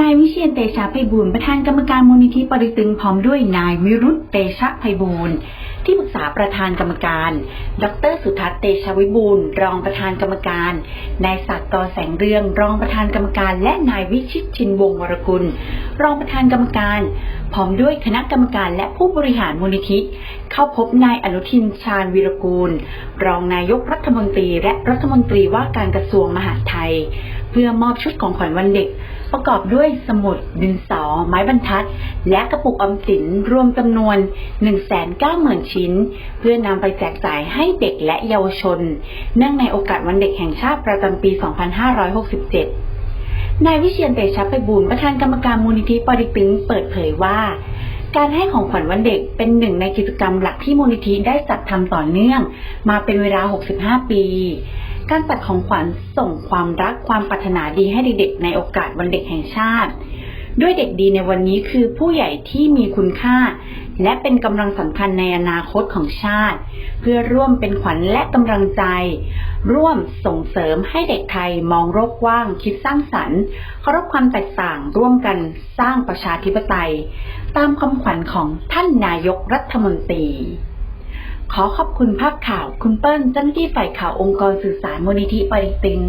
นายวิเชียนเตชะไพบูลย์ประธานกรรมการมูลนิธิปริตึงพร้อมด้วยนายวิรุธเตชะไพบูลย์ที่ปรึกษาประธานกรรมการ ดร สุทัศน์เตชะวิบูลรองประธานกรรมการ นายศักดิ์กอแสงเรือง รองประธานกรรมการ และนายวิชิตชินวงศ์วรกุล รองประธานกรรมการ พร้อมด้วยคณะกรรมการและผู้บริหารมูลนิธิ เข้าพบนายอนุทินชาญวีรกูล รองนายกรัฐมนตรีและรัฐมนตรีว่าการกระทรวงมหาดไทย เพื่อมอบชุดของขวัญวันเด็ก ประกอบด้วยสมุดดินสอ ไม้บรรทัด และกระปุกออมสินรวมจำนวน 190,000 ชิ้น เพื่อนำไปแจกจ่ายให้เด็กและเยาวชน เนื่องในโอกาสวันเด็กแห่งชาติประจำปี 2567นายวิเชียนเตชะไพบูลประธานกรรมการมูลนิธิปอเติกตึงเปิดเผยว่า การให้ของขวัญวันเด็กเป็นหนึ่งในกิจกรรมหลักที่มูลนิธิได้จัดทำต่อเนื่อง มาเป็นเวลา 65 ปี การจัดของขวัญส่งความรักความปรารถนาดีให้เด็กๆในโอกาสวันเด็กแห่งชาติ ด้วยเด็กดีในวันนี้คือผู้ใหญ่ที่มีคุณค่า และเป็นกำลังสำคัญในอนาคตของชาติ เพื่อร่วมเป็นขวัญและกำลังใจ ร่วมส่งเสริมให้เด็กไทยมองโลกกว้าง คิดสร้างสรรค์เคารพความแตกต่างร่วมกันสร้างประชาธิปไตย ตามคำขวัญของท่านนายกรัฐมนตรี ขอขอบคุณภาพข่าว คุณเปิ้ลเจ้าหน้าที่ฝ่ายข่าวองค์กรสื่อสารมูลนิธิปริติง